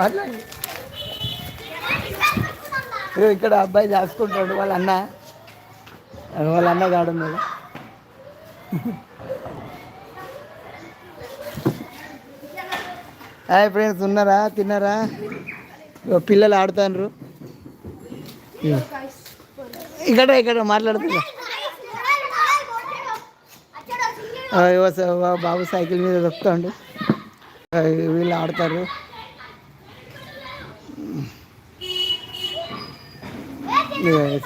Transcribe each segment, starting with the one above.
మాట్లాడు. ఇక్కడ అబ్బాయి దాచుకుంటాడు వాళ్ళ అన్న. వాళ్ళ అన్న కాడు మీద హాయ్ ఫ్రెండ్స్ ఉన్నారా? తిన్నారా? పిల్లలు ఆడుతాండ్రు. ఇక్కడ ఇక్కడ మాట్లాడుతున్నా. బాబు సైకిల్ మీద దొక్కుతాడు. వీళ్ళు ఆడతారు.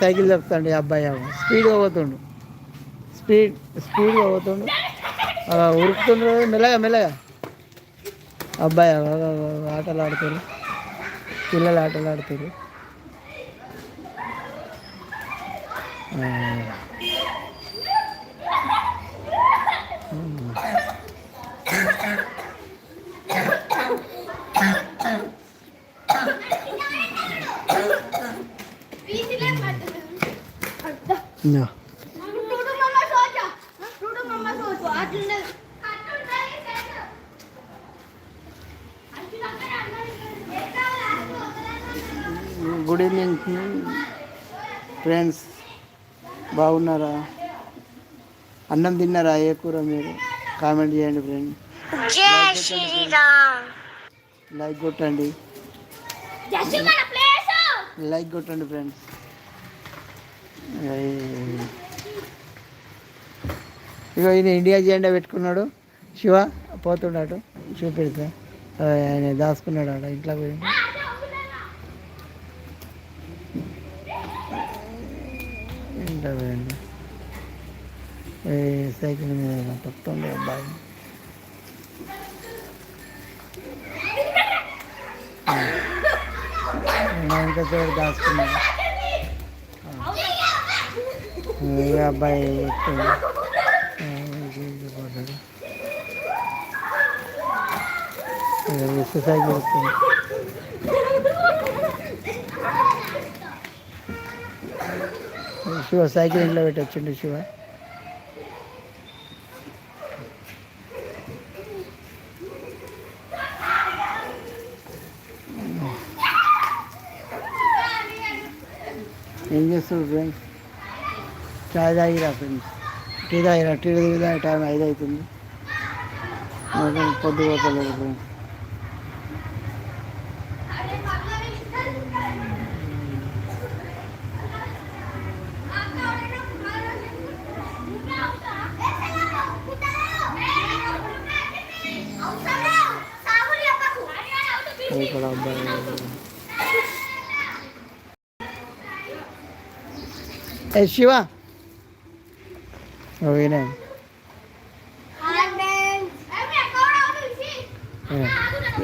సైకిల్ దొక్కుతాడు ఈ అబ్బాయి ఏమో. స్పీడ్గా పోతుండు. స్పీడ్ స్పీడ్గా పోతుండు. అలా ఉరుకుతుండ్రు మెల్లగా మెల్లగా. అబ్బాయి ఆటలు ఆడుతారు పిల్లలు ఆటలు ఆడుతారు. Thank you. Good evening friends బాగున్నారా? అన్నం తిన్నారా? ఏ కూర మీరు? కామెంట్ చేయండి ఫ్రెండ్ జై శ్రీరామ్. లైక్ కొట్టండి. లైక్ కొట్టండి ఫ్రెండ్స్ ఇగో ఈయన ఇండియా జెండా పెట్టుకున్నాడు. శివ పోతున్నాడు చూపెడితే. ఆయన దాచుకున్నాడు ఆడ ఇంట్లో పోయి. ఇంట్లో పోయండి సైకిల్ మీద తప్పండి అబ్బాయి. ఇంకా చోటు దాచుకున్నాడు. ఏ అబ్బాయి ఎక్కువ. ఆ, శివ సైకిల్ ఇంట్లో పెట్టి శివ ఏం చేస్తారు చాయ్ తాగిరా టీ తాగిరా టీ తాగిరా టైం ఐదు అవుతుంది పొద్దు పోతలేదు ఇక్కడ అబ్బాయి ఏ శివ. ఓకేనా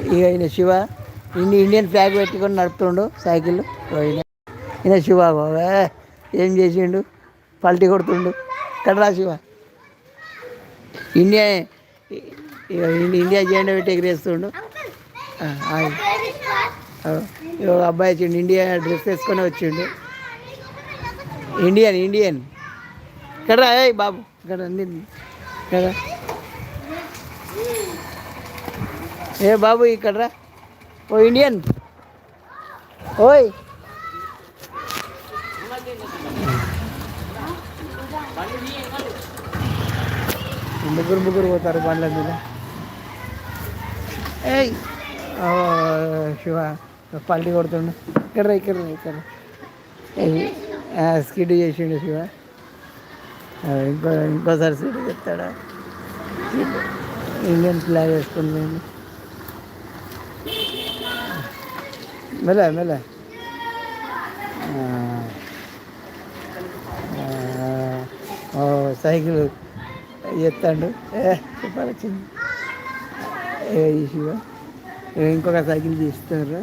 ఇక ఈయన శివ ఇన్ని ఇండియన్ ఫ్లాగ్ పెట్టుకొని నడుపుతుండు సైకిల్ ఈయన ఈయన శివ బాబా. ఏం చేసిండు? పల్టీ కొడుతుండు. ఇక్కడ రా శివ ఇండియా ఇండియా జెండా పెట్టి ఎగిరేస్తుండు. ఆ, ఇగో అబ్బాయి వచ్చిండు ఇండియా డ్రెస్ వేసుకొని వచ్చిండు. ఇండియన్ ఇండియన్ ఇక్కడ రా, ఏయ్ బాబు. ఇక్కడ రండి. ఇక్కడ. ఏ బాబు ఇక్కడ రా. ఓ ఇండియన్. ఓయ్. ముగ్గురు ముగ్గురు పోతారు బండ్ల మీద. ఏయ్. శివ పల్లి కొడుతుండు. ఇక్కడ ఇక్కడ ఇక్కడ స్కిడ్ చేసిండు శివ. ఇంకో ఇంకోసారి సీట్ చెప్తాడా? ఇండియన్ ఫ్లాగ్ వేసుకుని పోయింది మెల్ల మెల్ల సైకిల్ ఎత్తాడు. ఏ సూపర్ ఏ ఇంకొక సైకిల్ తీస్తున్నారు.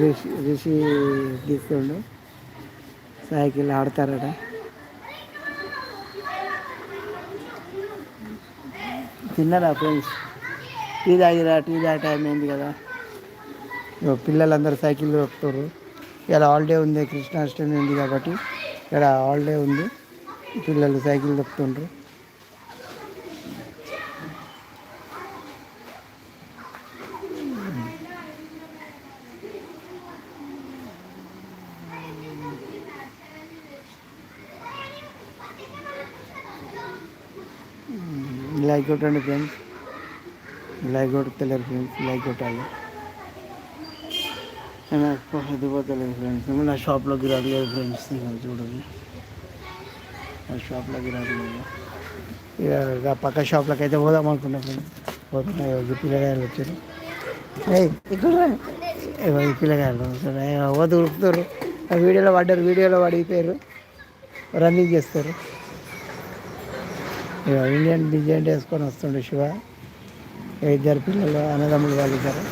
రిషి రిషి తీస్తుండు సైకిల్ ఆడతారట. తిన్నారా ఫ్రెండ్స్ టీ తాగిరా టీ తాగే టైం అయింది కదా. ఇగో పిల్లలందరూ సైకిల్ దొక్కుతారు ఇలా హాలిడే ఉంది కృష్ణాష్టమి ఉంది కాబట్టి ఇక్కడ హాలిడే ఉంది. పిల్లలు సైకిల్ దొక్కుతుండ్రు లైక్ కొట్టండి ఫ్రెండ్స్. లైక్ కొట్టలేరు ఫ్రెండ్స్ లైక్ కొట్టాలి నేను ఎక్కువ ఫ్రెండ్స్. నా షాప్లోకి రాలేదు ఫ్రెండ్స్ నేను చూడండి. నా షాప్లోకి రాలేదు. ఇక పక్క షాప్లోకి అయితే పోదాం అనుకున్నా ఫ్రెండ్స్. పోతున్నాయి పిల్లగాయలు వచ్చారు. ఇక్కడ ఈ పిల్లగాయలు వద్దు ఏ, ఉరుకుతారు ఆ వీడియోలో పడ్డారు వీడియోలో పడిపోయారు. రన్నింగ్ చేస్తారు. ఇక ఇండియన్ డిజైన్ వేసుకొని వస్తుండే శివ. ఇద్దరు పిల్లలు అన్నదమ్ములు వాళ్ళు ఇద్దరు.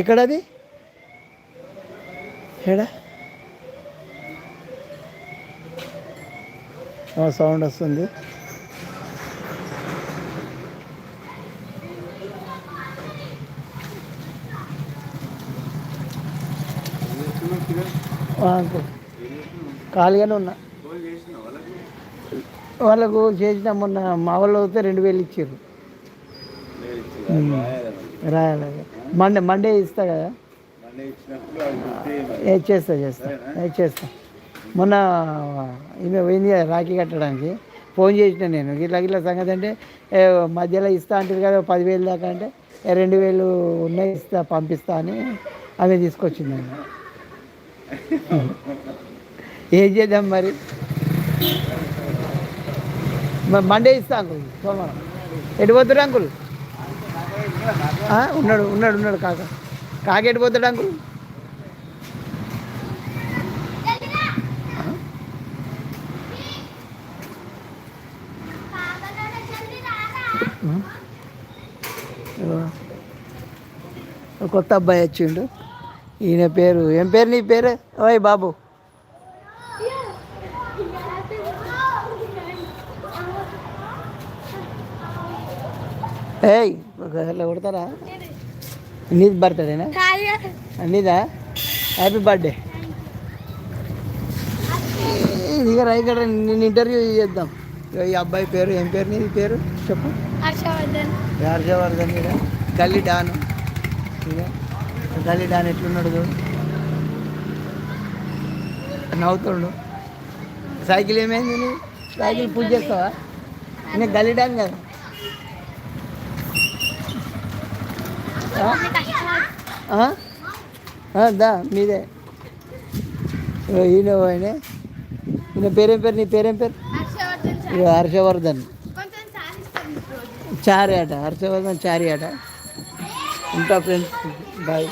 ఎక్కడది? ఎడా సౌండ్ వస్తుంది. ఖాళీగానే ఉన్నా. వాళ్ళకు చేసిన మొన్న మా వాళ్ళు అయితే రెండు వేలు ఇచ్చారు. రాయాలి. మండే మండే ఇస్తా కదా? చేస్తా చేస్తా. ఏ చేస్తా. మొన్న ఈమె పోయింది కదా రాఖీ కట్టడానికి. ఫోన్ చేసిన నేను. ఇట్లా ఇట్లా సంగతి అంటే మధ్యలో ఇస్తా అంటారు కదా పదివేలు దాకా అంటే "ఏ, రెండు వేలు ఉన్నాయి ఇస్తా పంపిస్తా అని ఆమె తీసుకొచ్చింది అన్న ఏం చేద్దాం మరి? మండే ఇస్తా అంకుల్ సోమవారం. ఎటు పోతాడు అంకుల్? ఉన్నాడు ఉన్నాడు ఉన్నాడు కాక. కాకి ఎటు పోతాడు అంకుల్? ఒక కొత్త అబ్బాయి వచ్చిండు. ఈయన పేరు ఏం పేరు నీ పేరు? ఓయ్ బాబు. ఏయ్ అట్లా కొడతారా? నీది బర్త్డేనా? నీదా? Happy birthday. ఇదిగా ఇక్కడ నేను ఇంటర్వ్యూ చేద్దాం. ఈ అబ్బాయి పేరు ఏం పేరు నీది పేరు? చెప్పు. హర్షవర్ధన్. హర్షవర్ధన్ గల్లీ డాను. ఇక గల్లీ డాన్ ఎట్లున్నాడు చూడు. నవ్వుతుండు. సైకిల్ ఏమైంది నీ సైకిల్ పూజ చేస్తావా? నేను గల్లీ డాన్ కదా. దా మీదే. ఇగో ఈయన ఆయన ఈయన పేరేం పేరు నీ పేరేం పేరు? హర్షవర్ధన్. చారి ఆట హర్షవర్ధన్ చారి ఆట. ఉంటా ఫ్రెండ్స్ బాయ్.